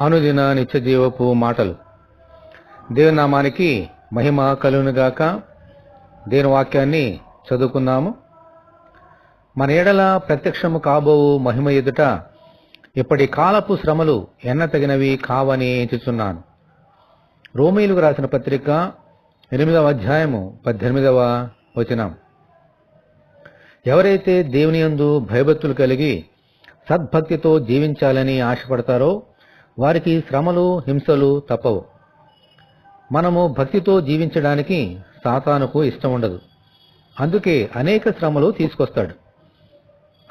అనుదిన నిత్యజీవపు మాటలు. దేవనామానికి మహిమ కలుగునుగాక. దేని వాక్యాన్ని చదువుకున్నాము మన ఎడల ప్రత్యక్షము కాబోవు మహిమ ఎదుట ఇప్పటి కాలపు శ్రమలు ఎన్న తగినవి కావని ఎంచుచున్నాను. రోమీలకు రాసిన పత్రిక ఎనిమిదవ అధ్యాయము పద్దెనిమిదవ వచనం. ఎవరైతే దేవుని యందు భయభక్తులు కలిగి సద్భక్తితో జీవించాలని ఆశపడతారో వారికి శ్రమలు హింసలు తప్పవు. మనము భక్తితో జీవించడానికి సాతానుకు ఇష్టం ఉండదు. అందుకే అనేక శ్రమలు తీసుకొస్తాడు.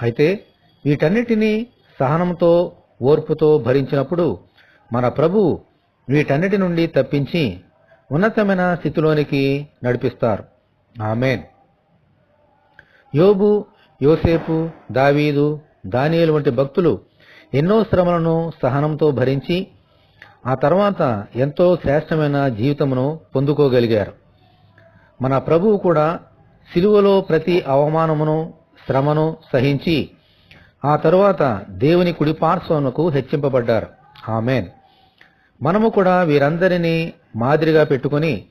అయితే వీటన్నిటినీ సహనంతో ఓర్పుతో భరించినప్పుడు మన ప్రభు వీటన్నిటి నుండి తప్పించి ఉన్నతమైన స్థితిలోనికి నడిపిస్తారు. ఆమెన్. యోబు యోసేపు దావీదు దానియలు వంటి భక్తులు ఎన్నో శ్రమలను సహనంతో భరించి ఆ తర్వాత ఎంతో శ్రేష్టమైన జీవితమును పొందుకోగలిగారు. మన ప్రభువు కూడా సిలువలో ప్రతి అవమానమును శ్రమను సహించి ఆ తరువాత దేవుని కుడిపార్శ్వమునకు హెచ్చింపబడ్డారు. ఆమెన్. మనము కూడా వీరందరినీ మాదిరిగా పెట్టుకొని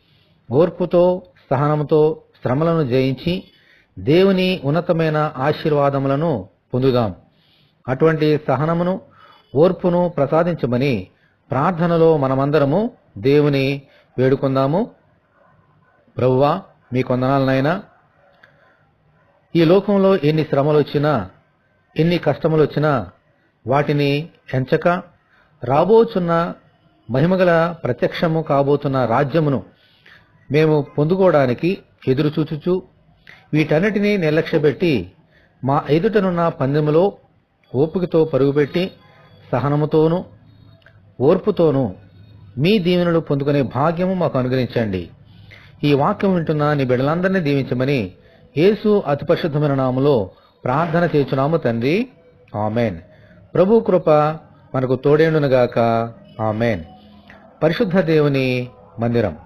ఓర్పుతో సహనంతో శ్రమలను జయించి దేవుని ఉన్నతమైన ఆశీర్వాదములను పొందుదాం. అటువంటి సహనమును ఓర్పును ప్రసాదించమని ప్రార్థనలో మనమందరము దేవుని వేడుకుందాము. ప్రభువా మీ కొందనాలనైనా ఈ లోకంలో ఎన్ని శ్రమలు వచ్చినా ఎన్ని కష్టములు వచ్చినా వాటిని ఎంచక రాబోచున్న మహిమగల ప్రత్యక్షము కాబోతున్న రాజ్యమును మేము పొందుకోవడానికి ఎదురు చూచుచు వీటన్నిటినీ నిర్లక్ష్యపెట్టి మా ఎదుటనున్న పందెములో ఓపికతో పరుగుపెట్టి సహనముతోనూ ఓర్పుతోనూ మీ దీవెనలు పొందుకునే భాగ్యము మాకు అనుగ్రహించండి. ఈ వాక్యం వింటున్న నీ బిడ్డలందరినీ దీవించమని యేసు అతి పరిశుద్ధమైన నామలో ప్రార్థన చేచున్నాము తండ్రి. ఆమెన్. ప్రభు కృప మనకు తోడేండునుగాక. ఆమెన్. పరిశుద్ధ దేవుని మందిరం.